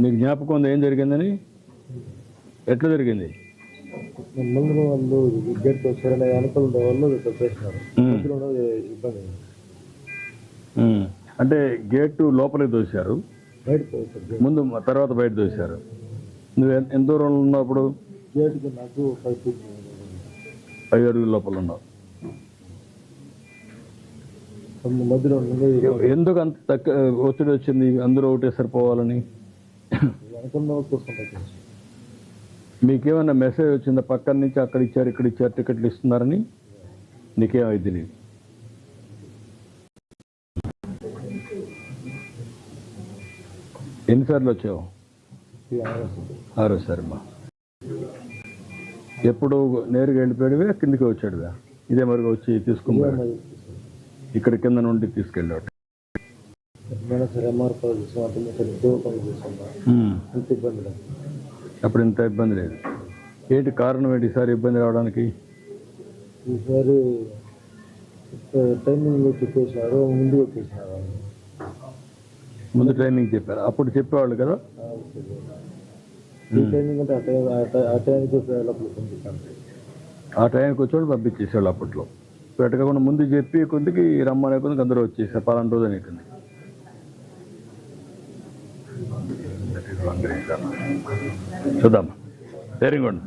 నీకు జ్ఞాపకం ఉంది? ఏం జరిగిందని? ఎట్లా జరిగింది? ముందు వాళ్ళు గేట్ అనుకూల వాళ్ళు ఇబ్బంది. అంటే గేటు లోపలికి దోశారు ముందు తర్వాత బయట దోశారు నువ్వు ఎంత దూరంలో ఉన్నప్పుడు గేట్కి నాకు ఫైవ్ ఫీట్ ఐదు అడుగుల లోపల ఉన్నావు. మధ్యలో ఎందుకు అంత తక్కువ ఒత్తిడి వచ్చింది? అందరూ ఒకటే సరిపోవాలని? అనుకున్న మీకేమైనా మెసేజ్ వచ్చిందా? పక్కన నుంచి అక్కడ ఇచ్చారు ఇక్కడ ఇచ్చారు టికెట్లు ఇస్తున్నారని? నీకేమైంది తెలియదు ఎన్నిసార్లు వచ్చావు? ఆరోసారి మా ఎప్పుడు నేరుగా వెళ్ళిపోయాడువే కిందికి వచ్చాడువే? ఇదే మరిగా వచ్చి తీసుకున్నాడు. ఇక్కడ కింద నుండి తీసుకెళ్ళాడు. సరే ఎంఆర్ పనులు చూసాం అంటే ఉద్యోగ పనులు చూసాం అంత ఇబ్బంది లేదు. అప్పుడు ఇంత ఇబ్బంది లేదు. ఏంటి కారణం ఏంటి ఈసారి ఇబ్బంది రావడానికి? ఈసారి టైమింగ్ చెప్పేసినారు ముందు వచ్చేసినారు. ముందు ట్రైనింగ్ చెప్పారు? అప్పుడు చెప్పేవాళ్ళు కదా? అంటే ఆ టైంకి ఆ టైంకి వచ్చేవాళ్ళు పంపించేసేవాళ్ళు అప్పట్లో. పెట్టకుండా ముందు చెప్పి కొద్దికి రమ్మనే కొద్దికి అందరూ వచ్చేసారు. పలానా రోజు అని చూద్దాం. వెరీ గుడ్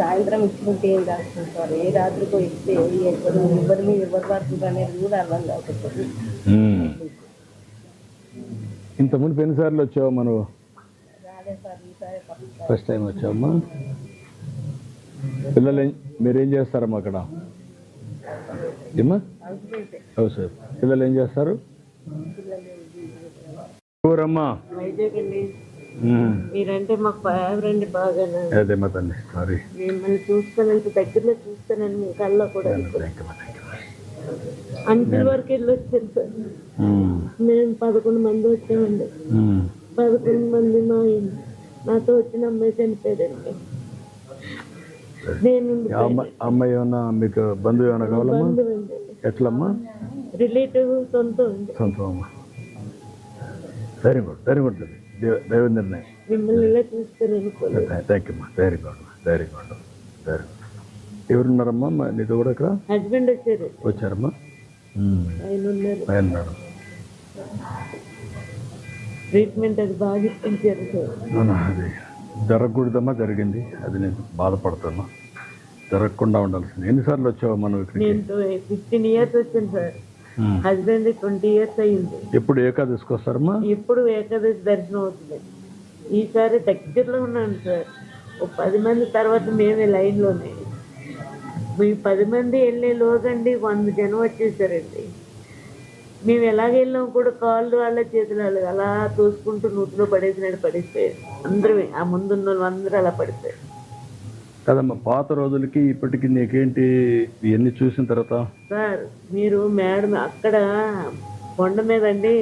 సాయంత్రం ఇచ్చుకుంటే ఏం రాస్తుంది సార్? ఏ రాత్రికో ఇస్తే ఎప్పుడు ఎవరి మీద ఎవరు పడుతుంది అనేది కూడా అర్థం కాకపోతే. ఇంత ముందు ఎన్నిసార్లు వచ్చావు మనం ఫస్ట్ టైం వచ్చావమ్మా. పిల్లలు మీరేం చేస్తారమ్మా అక్కడ? ఏమ్మా? హస్బెండ్ అవు సార్. పిల్లలు ఏం చేస్తారు? ఊరమ్మా. మీరంటే మాకు ఫేవరెంట్ బాగా అదే మా తల్లి సారీ. మిమ్మల్ని చూస్తానంత దగ్గరలో చూస్తానని మీ కళ్ళలో కూడా అంచుల వరకు వెళ్ళి వచ్చాను సార్. మేము. పదకొండు మంది వచ్చామండి. పదకొండు మంది మా నాతో వచ్చిన అమ్మాయి చనిపోయాడండి. నేను అమ్మాయి ఏమన్నా మీకు బంధువు ఏమైనా కావాలమ్మా? ఎట్లమ్మా? రిలేటివ్ సొంతం సొంతం అమ్మా వెరీ గుడ్ వెరీ గుడ్ దైవ నిర్ణయం థ్యాంక్ యూ అమ్మా very good very good very good ఎవరున్నారమ్మా? నీతో కూడా ఇక్కడ? హస్బెండ్ వచ్చారు. వచ్చారమ్మా? ఆయన ఉన్నారు. ట్రీట్మెంట్ అది బాగా ఇప్పించారు సార్. అది. జరగకూడదమ్మా జరిగింది. అది నేను బాధపడుతున్నా జరగకుండా ఉండాల్సింది. ఎన్నిసార్లు వచ్చావు మనం ఇక్కడికి? ఫిఫ్టీన్ ఇయర్స్ వచ్చాను సార్. హస్బెండ్ ట్వంటీ ఇయర్స్ అయ్యింది ఎప్పుడు ఏకాదశికి వస్తారమ్మా? ఎప్పుడు ఏకాదశి దర్శనం అవుతుంది. ఈసారి దగ్గరలో ఉన్నాను సార్. ఒక పది మంది తర్వాత మేమే లైన్లోనే. మీ పది మంది వెళ్ళే లోగండి వంద జనం వచ్చేసారండి. మేము ఎలాగ వెళ్ళాం కూడా కాళ్ళు వాళ్ళ చేతులు వాళ్ళ అలా తోసుకుంటూ నూతిలో పడేసినట్టు పడిపోయారు. అందరూ ఆ ముందున్న వాళ్ళు అందరూ అలా పడిపోయారు. కదమ్మా పాత రోజులకి ఇప్పటికి నీకేంటి? ఇవన్నీ చూసిన తర్వాత? సార్ మీరు మేడం అక్కడ కొండ మీద అండి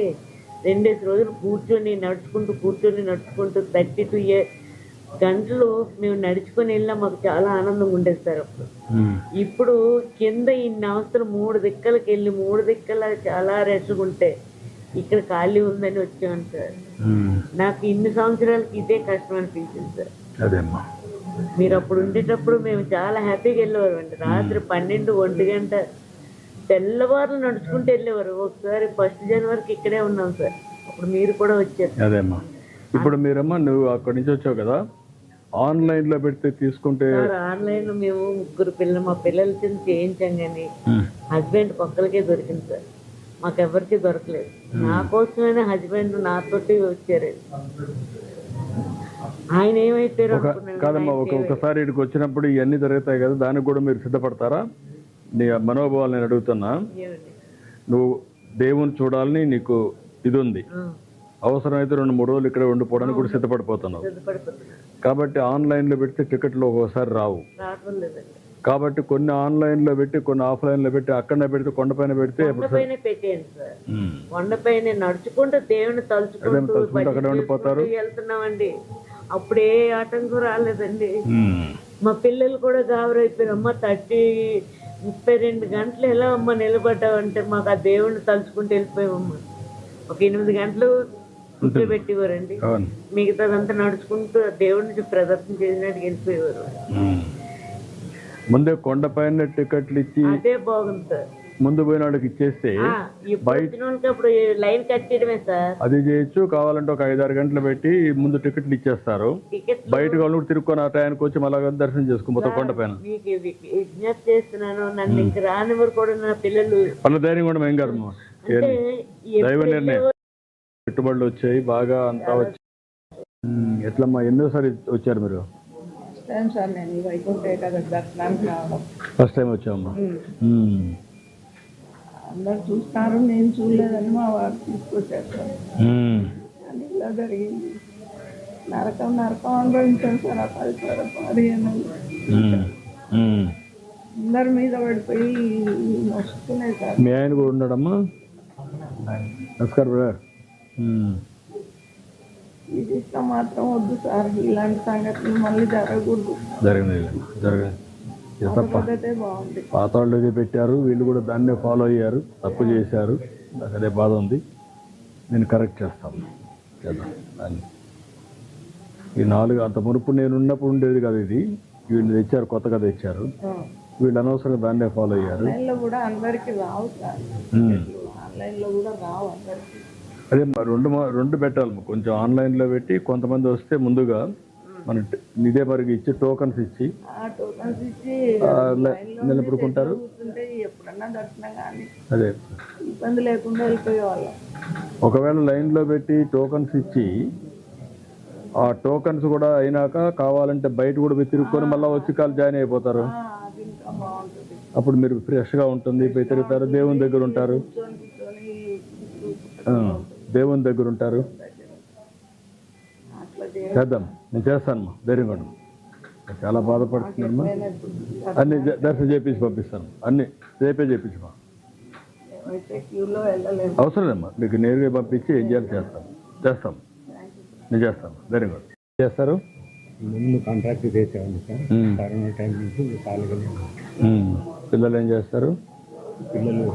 రెండేసి రోజులు కూర్చొని నడుచుకుంటూ కూర్చొని నడుచుకుంటూ థర్టీ టూ ఇయర్ గంటలు మేము నడుచుకొని వెళ్ళినా మాకు చాలా ఆనందంగా ఉండేది సార్ అప్పుడు. ఇప్పుడు కింద ఇన్ని అవసరం మూడు దిక్కలకి వెళ్ళి మూడు దిక్కల చాలా రెస్ట్గా ఉంటే ఇక్కడ ఖాళీ ఉందని వచ్చాను సార్. నాకు ఇన్ని సంవత్సరాలకి ఇదే కష్టం అనిపించింది సార్. మీరు అప్పుడు ఉండేటప్పుడు మేము చాలా హ్యాపీగా వెళ్ళేవారు అండి. రాత్రి పన్నెండు ఒంటి గంట తెల్లవారులు నడుచుకుంటూ వెళ్ళేవారు. ఒకసారి ఫస్ట్ జనవరికి ఇక్కడే ఉన్నాం సార్. అప్పుడు మీరు కూడా వచ్చారు. అదేమ్మా. ఇప్పుడు మీరమ్మా నువ్వు అక్కడి నుంచి వచ్చావు కదా? ఆన్లైన్లో పెడితే తీసుకుంటే ఆన్లైన్లో మేము ముగ్గురు పిల్లలు మా పిల్లల చిన్న చేయించాం కానీ. హస్బెండ్ ఒక్కరికే దొరికింది సార్. మాకెవరికి దొరకలేదు. నా కోసమైనా హస్బెండ్ నాతోటి వచ్చారు. ఆయన అనుకున్నాను కాదమ్మా ఒక ఒకసారి ఇక్కడికి వచ్చినప్పుడు ఇవన్నీ జరుగుతాయి కదా దానికి కూడా మీరు సిద్ధపడతారా? నీ మనోభావాలు నేను అడుగుతున్నా? నువ్వు దేవుని చూడాలని నీకు ఇది ఉంది. అవసరమైతే రెండు మూడు రోజులు ఇక్కడ ఉండిపోవడానికి కూడా సిద్ధపడిపోతున్నావు. కాబట్టి ఆన్లైన్లో పెడితే టికెట్లు ఒక్కోసారి రావు. కాబట్టి కొన్ని ఆన్లైన్లో పెట్టి కొన్ని ఆఫ్లైన్లో పెట్టి అక్కడనే పెడితే కొండపైన పెడితే కొండపైన పెట్టేయండి సార్. ఉమ్. కొండపైన నడుచుకుంటూ దేవుని తలుచుకుంటూ అక్కడే ఉండిపోతారు. వెళ్తున్నామండి. అప్పుడే ఆటంకం రాలేదండి. మా పిల్లలు కూడా గాబరైపోయారు. అమ్మ థర్టీ ముప్పై రెండు గంటలు ఎలా అమ్మ నిలబడ్డావంటే మాకు ఆ దేవుణ్ణి తలుచుకుంటూ వెళ్ళిపోయామమ్మా. ఒక ఎనిమిది గంటలు అవును. మిగతాదంతా నడుచుకుంటూ దేవుడిని ప్రదర్శన చేసినట్టు వెళ్ళిపోయేవారు. ముందే కొండపైన టికెట్లు ఇచ్చి అదే బాగుంది సార్. ముందు పోయిన వాళ్ళకి ఇచ్చేస్తే లైన్ కట్టేయడమే సార్. అది చేయొచ్చు కావాలంటే ఒక ఐదారు గంటలు పెట్టి ముందు టికెట్లు ఇచ్చేస్తారు. బయట వాళ్ళు కూడా తిరుక్కొని ఆ టయానికి వచ్చి మళ్ళా దర్శనం చేసుకో మొత్తం కొండపైన మీకు ఇది విజ్ఞప్తి చేస్తున్నాను నన్ను ఇంక కూడా నా పిల్లలు. వాళ్ళ ధైర్యం కూడా ఏం కాదు దైవ నిర్ణయం. పెట్టుబడులు వచ్చాయి బాగా అంతా వచ్చి ఉమ్, ఎట్లమ్మా ఎన్నోసారి వచ్చారు మీరు? ఫస్ట్ టైం వచ్చామమ్మా ఉమ్. అందరు చూస్తారు నేను చూడలేదని మా వారు తీసుకొచ్చారు సార్. అని ఇలా జరిగింది. నరకం నరకం అనుభవించాను సార్ ఆ పది పదిహేను. అందరి మీద పడిపోయి వస్తున్నాయి సార్. మీ ఆయన కూడా ఉన్నాడమ్మా? నమస్కారం బ్రదర్. మాత్రం వద్దు సార్. ఇలాంటి సంఘటనలు మళ్ళీ జరగకూడదు. జరిగింది. బాగుంది. పాత వాళ్ళు పెట్టారు. వీళ్ళు కూడా దాన్నే ఫాలో అయ్యారు. తప్పు చేశారు. నాకు అదే బాధ ఉంది. నేను కరెక్ట్ చేస్తాను. చేద్దాం. ఈ నాలుగు అంత మునుపు నేను ఉన్నప్పుడు ఉండేది కదా ఇది. వీళ్ళు తెచ్చారు కొత్తగా తెచ్చారు. వీళ్ళు అనవసరంగా దాన్నే ఫాలో అయ్యారు. కూడా అందరికి రావు సార్. ఆన్లైన్లో కూడా రావు అందరికి. అదే రెండు మా- రెండు పెట్టాలి కొంచెం ఆన్లైన్లో పెట్టి కొంతమంది వస్తే ముందుగా మన ఇదే మరికి ఇచ్చి టోకన్స్ ఇచ్చి నిలబడుకుంటారు. అదే. ఇబ్బంది లేకుండా వెళ్ళిపోయేవాళ్ళం. ఒకవేళ లైన్లో పెట్టి టోకన్స్ ఇచ్చి ఆ టోకన్స్ కూడా అయినాక కావాలంటే బయట కూడా మీరు తిరుక్కొని మళ్ళీ వచ్చి కాలు జాయిన్ అయిపోతారు. అప్పుడు మీరు ఫ్రెష్గా ఉంటుంది పోయి తిరుగుతారు దేవుని దగ్గర ఉంటారు. దేవుని దగ్గర ఉంటారు? చేద్దాం. నేను చేస్తాను ధైర్యంగా ఉండు. చాలా బాధపడుతున్నామ్మా అన్ని దర్శనం చేపించి పంపిస్తాను. అన్ని రేపే చేపించమా? అయితే క్యూలో వెళ్ళలేము. అవసరం లేమ్మా మీకు నేరుగా పంపించి ఏం చేయాలి చేస్తాం. చేస్తాం. నేను చేస్తాను. ధైర్యంగా. చేస్తారు? ముందు కాంట్రాక్ట్ చేసేవాడిని సార్. కరోనా టైం నుంచి. పిల్లలు ఏం చేస్తారు? పిల్లలు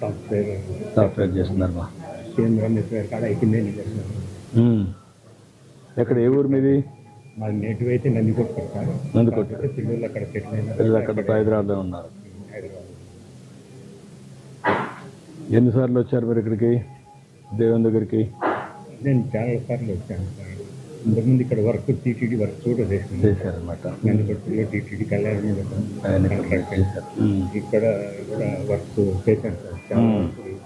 సాఫ్ట్వేర్ సాఫ్ట్వేర్ చేస్తున్నారు మా కేంద్రం నెట్వేర్ కాడ అయిపోయిందే ఉమ్. ఎక్కడ ఏ ఊరు మీది? మా నేటివ్ అయితే నన్ను కొట్టుకుంటారు నందికొట్టు. పిల్లలు అక్కడ సెటిల్ అయినారు పిల్లలు అక్కడ హైదరాబాద్లో ఉన్నారు. ఎన్నిసార్లు వచ్చారు మీరు ఇక్కడికి? దేవుని దగ్గరికి? నేను చాలా సార్లు వచ్చాను ఇంతకుముందు ఇక్కడ వర్క్ టీటీడీ వర్క్ కూడా చేసింది చేశారనమాట నందికొట్టులో టీటీడీ కళ్యాణ. ఇక్కడ కూడా వర్క్ చేశాను సార్.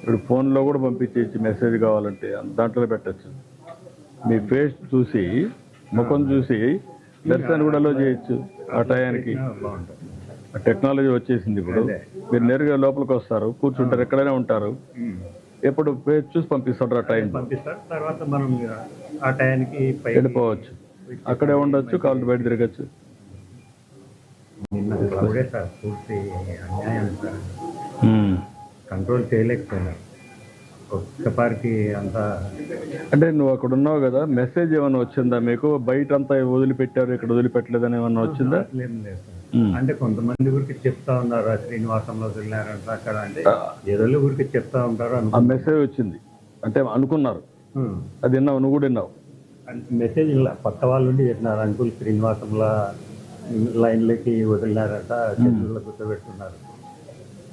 ఇప్పుడు ఫోన్లో కూడా పంపించేసి మెసేజ్ కావాలంటే దాంట్లో పెట్టచ్చు. మీ ఫేస్ చూసి ముఖం చూసి దర్శనం కూడా అలో చేయొచ్చు ఆ టయానికి. టెక్నాలజీ వచ్చేసింది ఇప్పుడు. మీరు నేరుగా లోపలికి వస్తారు కూర్చుంటారు ఎక్కడైనా ఉంటారు. ఎప్పుడు ఫేస్ చూసి పంపిస్తుంటారు ఆ టైం పంపిస్తారు తర్వాత మనం ఆ టయానికి వెళ్ళిపోవచ్చు. అక్కడే ఉండొచ్చు కాళ్ళు బయట తిరగచ్చు. నిన్న పూర్తి అన్యాయం సార్. కంట్రోల్ చేయలేకపోయినారు ఒక్కపారికి అంతా అంటే నువ్వు అక్కడ ఉన్నావు కదా మెసేజ్ ఏమైనా వచ్చిందా మీకు? బయట అంతా వదిలిపెట్టారు ఇక్కడ వదిలిపెట్టలేదని ఏమన్నా వచ్చిందా? లేదు ఉమ్. అంటే కొంతమంది ఊరికి చెప్తా ఉన్నారు శ్రీనివాసంలో వెళ్ళారంట అక్కడ అంటే ఏదో ఊరికి చెప్తా ఉంటారు ఆ మెసేజ్ వచ్చింది. అంటే అనుకున్నారు. అది విన్నావు నువ్వు కూడా విన్నావు? అంటే మెసేజ్ ఇలా పక్క వాళ్ళు ఉండి చెప్పినారు అంకుల్ శ్రీనివాసంలో లైన్లకి వదిలినారట చెట్లలో కూర్చోబెట్టున్నారు.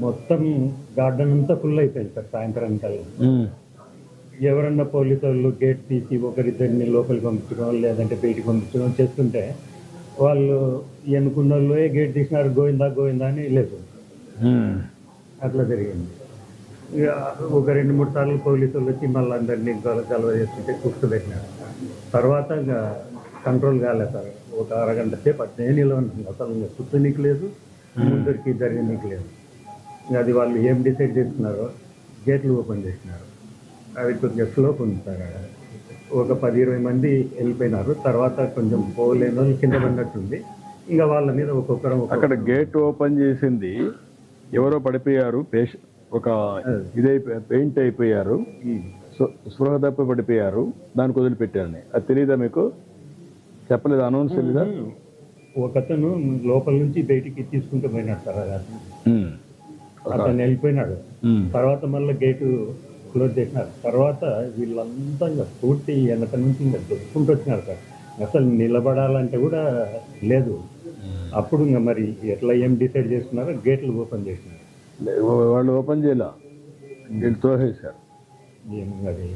మొత్తం గార్డెన్ అంతా ఫుల్ అయిపోయింది సార్ సాయంత్రం కల్లా. ఎవరన్నా పోలీసు వాళ్ళు గేట్ తీసి ఒకరిద్దరిని లోపలికి పంపించడం లేదంటే బయటికి పంపించడం చేస్తుంటే వాళ్ళు ఎన్నుకున్న వాళ్ళు "ఏ గేట్ తీసినారు గోవిందా గోవిందా అని లేదు. అట్లా జరిగింది. ఒక రెండు మూడు సార్లు పోలీసు వాళ్ళు వచ్చి మళ్ళీ అందరినీ గలవ చేస్తుంటే కూర్చోబెట్టినారు తర్వాత ఇంకా కంట్రోల్ కాలేదు సార్. ఒక అరగంట సేపు అట్నే నిలవనుకుంది అసలు ఇంకా కూర్చోనీకి లేదు ముందరికి జరగనీకి లేదు. ఇంకా అది వాళ్ళు ఏం డిసైడ్ చేసుకున్నారో గేట్లు ఓపెన్ చేసినారు. అది కొద్దిగా స్లోప్ ఉంది సార్. ఒక పది ఇరవై మంది వెళ్ళిపోయినారు. తర్వాత కొంచెం పోలేని వాళ్ళు కింద పడినట్టుంది ఇంకా వాళ్ళ మీద ఒక్కొక్కరం ఒక్కొక్క అక్కడ గేట్ ఓపెన్ చేసింది ఎవరో పడిపోయారు పేష ఒక ఇదైపోయి పెయింట్ అయిపోయారు. స్పృ- స్పృహ తప్పి పడిపోయారు. దానికి వదిలిపెట్టారని అది తెలియదా మీకు? చెప్పలేదు? అనౌన్స్ తెలీదా? ఒకతను లోపల నుంచి బయటికి తీసుకుంటూ పోయినాడు సార్. అతను. వెళ్ళిపోయినాడు. తర్వాత మళ్ళీ గేటు క్లోజ్ చేసినారు. తర్వాత వీళ్ళంతా ఇంకా పూర్తి వెనక నుంచి ఇంకా దొక్కుంటూ వచ్చినారు సార్. అసలు నిలబడాలంటే కూడా లేదు. అప్పుడు ఇంకా మరి ఎట్లా ఏం డిసైడ్ చేసుకున్నారో గేట్లు ఓపెన్ చేసినారు. వాళ్ళు ఓపెన్ చేయాల? తోసేశారు. అది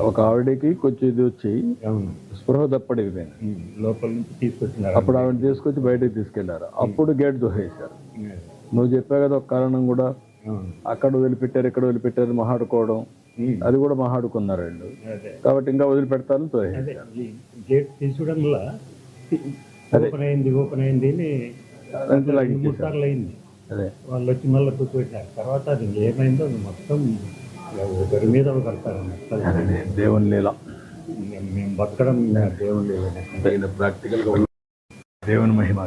ఒక ఆవిడకి కొంచెం ఇది వచ్చి అవును. స్పృహ తప్పడిపోయింది ఉమ్, లోపల నుంచి తీసుకొచ్చినారు. అప్పుడు ఆవిడ తీసుకొచ్చి బయటకు తీసుకెళ్ళారు. అప్పుడు గేట్ దోసేశారు నువ్వు చెప్పావు కదా ఒక కారణం కూడా. అక్కడ వదిలిపెట్టారు ఇక్కడ వదిలిపెట్టారు మహాడుకోవడం. అది కూడా మహాడుకున్నారు వీళ్ళు అదే. కాబట్టి ఇంకా ఈ గేట్ తీసుకోవడం వల్ల ఓపెన్ అయింది ఓపెన్ అయింది సార్లు అయింది. అదే. వాళ్ళు వచ్చి మళ్ళీ కూర్చోబెట్టారు. తర్వాత అది ఏమైందో అది మొత్తం ఒకరి మీద అదే దేవుని లీల. మేము బతకడం దేవుని తగిన ప్రాక్టికల్గా దేవుని మహిమ